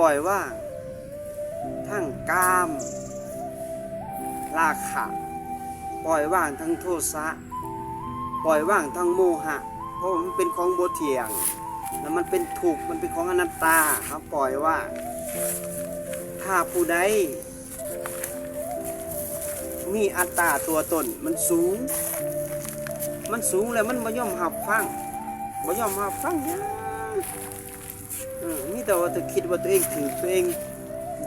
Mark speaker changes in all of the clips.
Speaker 1: ปล่อยว่าง ทั้งกาม ราคะ ปล่อยว่างทั้งโทสะ ปล่อยว่างทั้งโมหะ เพราะมันเป็นของโบเทียง แล้วมันเป็นถูกมันเป็นของอนัตตาครับปล่อยว่า ถ้าผู้ใดมีอัตตาตัวตนมันสูง มันสูงแล้วมันบ่ยอมหับฟังบ่ยอมหับฟังหยังเออ มีแต่ว่าตัวคิดว่าตัวเองถือตัวเอง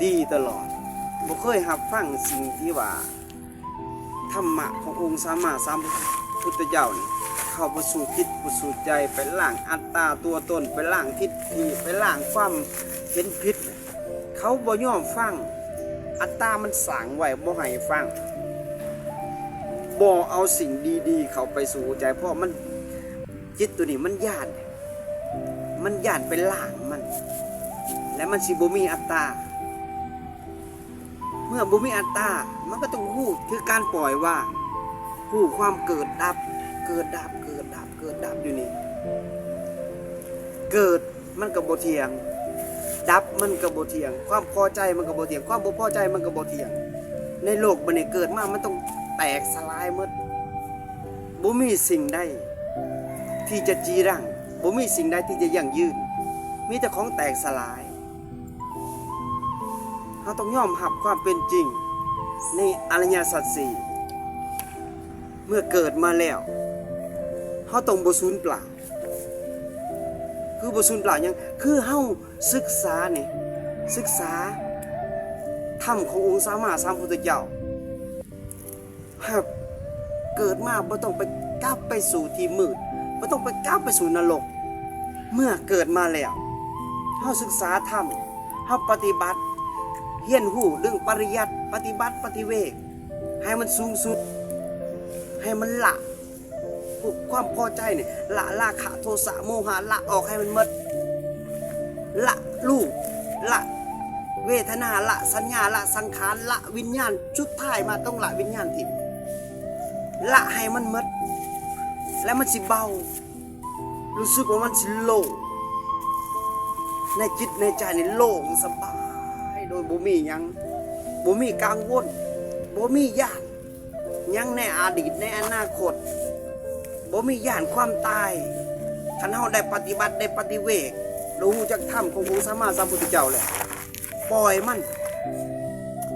Speaker 1: ดีตลอดบ่เคยหับฟังสิ่งที่ว่าธรรมะขององค์สมมาสัมพุทธเจ้านี่เข้าประสู่จิตประสู่ใจไปล่างอัตตาตัวตนไปล่างทิฏฐิไปล่างความเห็นผิดเขาบ่ยอมฟังอัตตามันสางไว้บ่ให้ฟังบ่เอาสิ่งดีๆ เข้าไปสู่ใจเพราะมันจิตตัวนี้มันย่าน มันย่านไปล่าง และมันสิบ่มีอัตตา เมื่อบุมีอัตตา มันก็ต้องหู้คือการปล่อยว่าหู้ความเกิดดับ เกิดดับ เกิดดับ เกิดดับอยู่นี่ เกิดมันกับโบเทียง ดับมันกับโบเทียง ความพอใจมันกับโบเทียง ความบ่พอใจมันกับโบเทียง ในโลกมันเนี่ยเกิดมามันต้องแตกสลายหมดบ่มีสิ่งใดที่จะจีรังบ่มีสิ่งใดที่จะยั่งยืน มีแต่ของแตกสลาย เราต้องยอมรับความเป็นจริง ในอริยสัจสี่เมื่อเกิดมาแล้วเราต้องบสูญเปล่า คือบสูญเปล่ายังคือเฮาศึกษาเนี่ยศึกษาธรรมขององค์สามาสามพุทธเจ้าหากเกิดมาบ่ต้องไปกลับไปสู่ที่มืดบ่ต้องไปกลับไปสู่นรก เมื่อเกิดมาแล้วเฮาศึกษาธรรมเฮาปฏิบัติ เฮียนหูเรื่องปริยัติปฏิบัติปฏิเวกให้มันสูงสุด ให้มันละพวกความพอใจเนี่ยละราคะโทสะโมหะละออกให้มันหมดละลูกละเวทนาละสัญญาละสังขารละวิญญาณชุดท้ายมาต้องละวิญญาณทิพละให้มันมด แล้วมันสิเบา รู้สึกว่ามันสิโล่งในจิตในใจในโล่งสบาย โดยบ่มีหยังบ่มีกังวลบ่มีญาติยังในอดีตในอนาคตบ่มีญาติความตายคันเฮาได้ปฏิบัติได้ปฏิเวกรู้จักธรรมขององค์สมมาสัมพุทธเจ้าแหละปล่อยมัน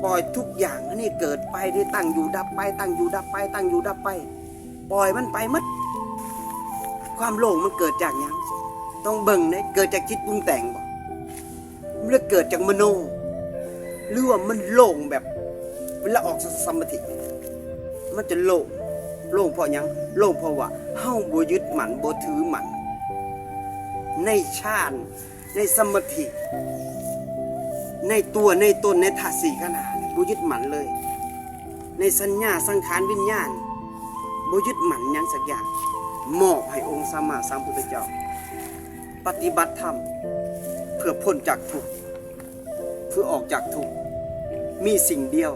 Speaker 1: ปล่อยทุกอย่างอันนี้เกิดไปที่ตั้งอยู่ดับไป ตั้งอยู่ดับไป ตั้งอยู่ดับไป ปล่อยมันไปมัดความโลภมันเกิดจากยังต้องเบิ่งเด้เกิดจากจิตปรุงแต่งบ่มันเกิดจากมโน หรือว่ามันโล่งแบบ เวลาออกสมาธิมันจะโล่งโล่งเพราะยังโล่งเพราะว่าเฮาบ่ยึดหมันบ่ถือหมันในฌานในสมาธิในตัวในตนในธาตุสี่ขนาดบ่ยึดหมันเลย ในสัญญาสังขารวิญญาณบ่ยึดหมันยังสักอย่างมอบให้องค์สัมมาสัมพุทธเจ้า ปฏิบัติธรรม เพื่อพ้นจากทุกข์ พื่อออกจากทุกข์มีสิ่งเดียว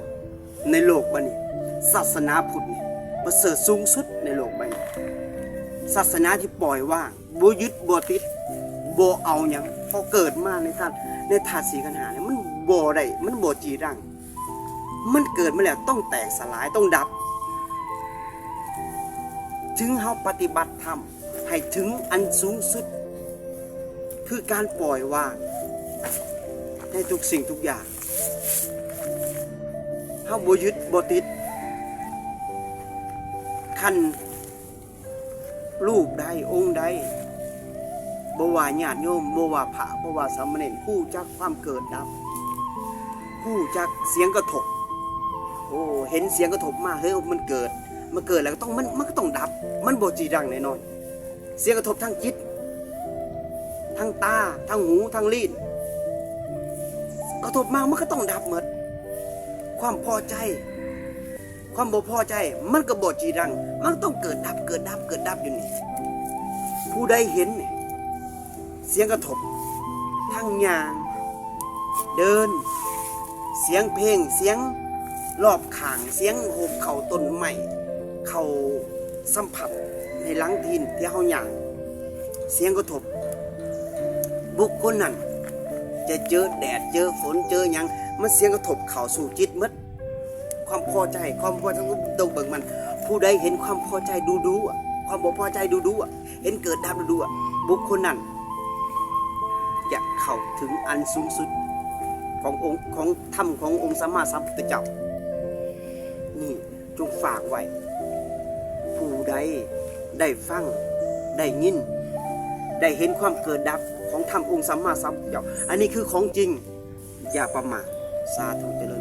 Speaker 1: ในโลกบนี้ ศาสนาพุทธนี่ประเสริฐสูงสุดในโลกใบนี้ศาสนาที่ปล่อยว่างบ่ยึดบ่ติดบ่เอาหยังพอเกิดมาในธาตุในธาตุสีขันหาเนี่ยมันบ่ได้มันบ่จีรังมันเกิดมาแล้วต้องแตกสลายต้องดับ ถึงเฮาปฏิบัติธรรมให้ถึงอันสูงสุด คือการปล่อยวาง ในทุกสิ่งทุกอย่างเฮาบ่ยึดบ่ติดคันรูปใดองค์ใดบ่ว่าญาติโยมบ่ว่าพระบ่ว่าสามเณรผู้จักความเกิดดับผู้จักเสียงกระทบโอ้เห็นเสียงกระทบมาเฮ้ยมันเกิดมันเกิดแล้วก็ต้องมันมันก็ต้องดับ มันบ่จีรังแน่นอน เสียงกระทบทางจิต ทั้งตา ทั้งหู ทั้งลิ้น กระทบมามันก็ต้องดับหมดความพอใจ ความบ่พอใจ มันก็บ่จีรัง มันต้องเกิดดับเกิดดับเกิดดับอยู่นี่ ผู้ใดเห็นเนี่ยเสียงกระทบทั้งยาง เดิน เสียงเพลงเสียงรอบข้างเสียงโหบเข่าต้นไม้เข่าสัมผัสในหลังทินที่เฮาย่างเสียงกระทบ บุคคลนั้น จะเจอแดดเจอฝนเจอยังมันเสียงกระทบเข่าสู่จิตหมดความพอใจความพอใจต้องเบิ่งมัน ผู้ใดเห็นความพอใจดูดูๆอะความบ่พอใจดูดูๆอะเห็นเกิดดับดูดูๆอะบุคคลนั้นจะเข้าถึงอันสูงสุดขององค์ของธรรมขององค์สัมมาสัมพุทธเจ้านี่จงฝากไว้ผู้ใดได้ฟังได้ยิน ได้เห็นความเกิดดับ ของธรรมองค์สัมมาสัมพุทธเจ้าอันนี้คือของจริงอย่าประมาทสาธุเจริญ